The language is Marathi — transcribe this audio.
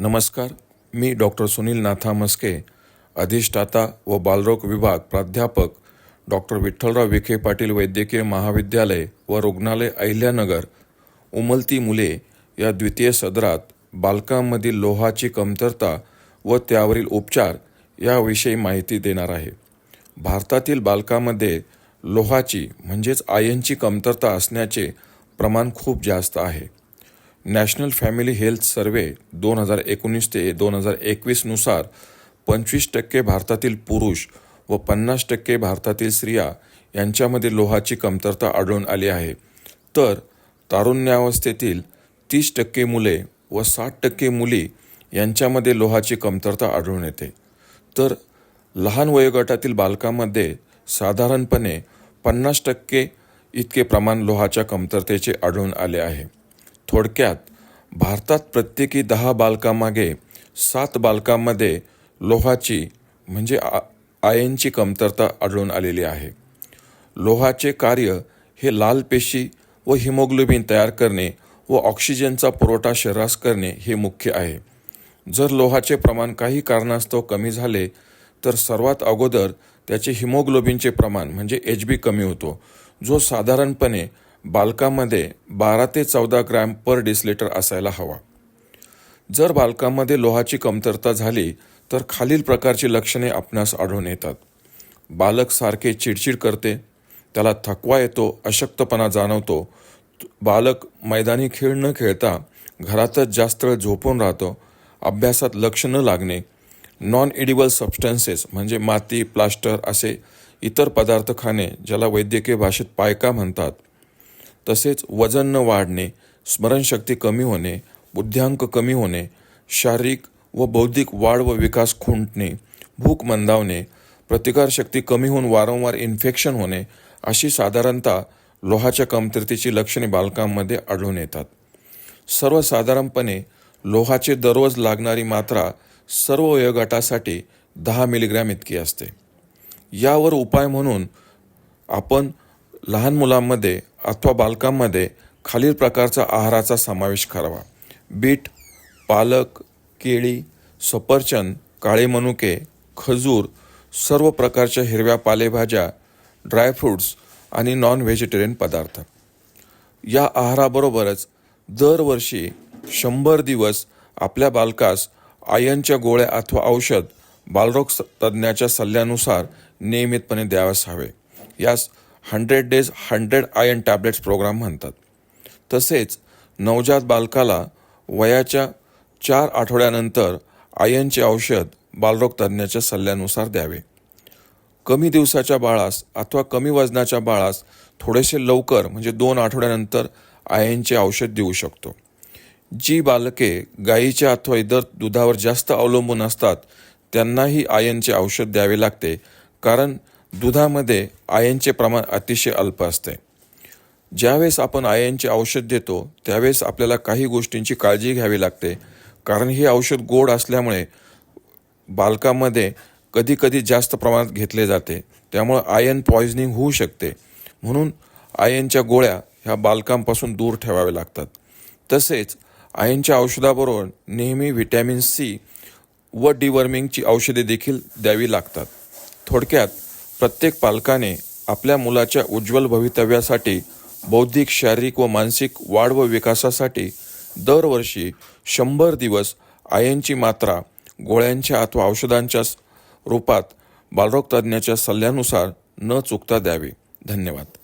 नमस्कार मी डॉक्टर सुनील नाथा मस्के अधिष्ठाता व बालरोग विभाग प्राध्यापक डॉक्टर विठ्ठलराव विखे पाटील वैद्यकीय महाविद्यालय व रुग्णालय अहिल्यानगर उमलती मुले या द्वितीय सदरात बालकांमधील लोहाची कमतरता व त्यावरील उपचार याविषयी माहिती देणार आहे. भारतातील बालकामध्ये लोहाची म्हणजेच आयनची कमतरता असण्याचे प्रमाण खूप जास्त आहे. नॅशनल फॅमिली हेल्थ सर्वे दोन हजार एकोणीस ते दोन हजार एकवीसनुसार पंचवीस टक्के भारतातील पुरुष व पन्नास टक्के भारतातील स्त्रिया यांच्यामध्ये लोहाची कमतरता आढळून आली आहे. तर तारुण्यावस्थेतील तीस टक्के मुले व साठ टक्के मुली यांच्यामध्ये लोहाची कमतरता आढळून येते. तर लहान वयोगटातील बालकांमध्ये साधारणपणे पन्नास टक्के इतके प्रमाण लोहाच्या कमतरतेचे आढळून आले आहे. थोडक्यात भारतात प्रत्येकी दहा बालकामागे सात बालकांमध्ये लोहाची म्हणजे आ आयनची कमतरता आढळून आलेली आहे. लोहाचे कार्य हे लाल पेशी व हिमोग्लोबिन तयार करणे व ऑक्सिजनचा पुरवठा शरीरास करणे हे मुख्य आहे. जर लोहाचे प्रमाण काही कारणास्तव कमी झाले तर सर्वात अगोदर त्याचे हिमोग्लोबिनचे प्रमाण म्हणजे एच बी कमी होतो जो साधारणपणे बालकामध्ये बारा ते चौदा ग्रॅम पर डिसलिटर असायला हवा. जर बालकामध्ये लोहाची कमतरता झाली तर खालील प्रकारची लक्षणे आपणास आढळून येतात. बालक सारखे चिडचिड करते त्याला थकवा येतो अशक्तपणा जाणवतो. बालक मैदानी खेळ न खेळता घरातच जास्त वेळ झोपून राहतो. अभ्यासात लक्ष न लागणे नॉन एडिबल सबस्टन्सेस म्हणजे माती प्लास्टर असे इतर पदार्थ खाणे ज्याला वैद्यकीय भाषेत पायका म्हणतात. तसेच वजन न वाढणे स्मरणशक्ती कमी होणे बुद्ध्यांक कमी होणे शारीरिक व बौद्धिक वाढ व विकास खुंटणे भूक मंदावणे प्रतिकारशक्ती कमी होऊन वारंवार इन्फेक्शन होणे अशी साधारणतः लोहाच्या कमतरतेची लक्षणे बालकांमध्ये आढळून येतात. सर्वसाधारणपणे लोहाचे दररोज लागणारी मात्रा सर्व वयोगटासाठी दहा मिलीग्रॅम इतकी असते. यावर उपाय म्हणून आपण लहान मुलांमध्ये अथवा बालकांमध्ये खालील प्रकारचा आहाराचा समावेश करावा. बीट पालक केळी सफरचंद काळे मनुके खजूर सर्व प्रकारच्या हिरव्या पालेभाज्या ड्रायफ्रूट्स आणि नॉन व्हेजिटेरियन पदार्थ. या आहाराबरोबरच दरवर्षी शंभर दिवस आपल्या बालकास आयनच्या गोळ्या अथवा औषध बालरोग स- तज्ज्ञाच्या सल्ल्यानुसार नियमितपणे द्यावयास हवे. यास hundred days hundred iron tablets programme म्हणतात. तसेच नवजात बालकाला वयाच्या चार आठवड्यानंतर आयनचे औषध बालरोग तज्ज्ञाच्या सल्ल्यानुसार द्यावे. कमी दिवसाच्या बाळास अथवा कमी वजनाच्या बाळास थोडेसे लवकर म्हणजे दोन आठवड्यानंतर आयनचे औषध देऊ शकतो. जी बालके गायीच्या अथवा इतर दुधावर जास्त अवलंबून असतात त्यांनाही आयनचे औषध द्यावे लागते कारण दुधामध्ये आयनचे प्रमाण अतिशय अल्प असते. ज्यावेळेस आपण आयनचे औषध देतो त्यावेळेस आपल्याला काही गोष्टींची काळजी घ्यावी लागते. कारण हे औषध गोड असल्यामुळे बालकामध्ये कधीकधी जास्त प्रमाणात घेतले जाते. त्यामुळं आयन पॉइझनिंग होऊ शकते. म्हणून आयनच्या गोळ्या ह्या बालकांपासून दूर ठेवाव्या लागतात. तसेच आयनच्या औषधाबरोबर नेहमी व्हिटॅमिन सी व डिवर्मिंगची औषधे देखील द्यावी लागतात. थोडक्यात प्रत्येक पालकाने आपल्या मुलाच्या उज्ज्वल भवितव्यासाठी बौद्धिक शारीरिक व मानसिक वाढ व विकासासाठी दरवर्षी शंभर दिवस आयनची मात्रा गोळ्यांच्या अथवा औषधांच्या रूपात बालरोग तज्ज्ञाच्या सल्ल्यानुसार न चुकता द्यावी. धन्यवाद.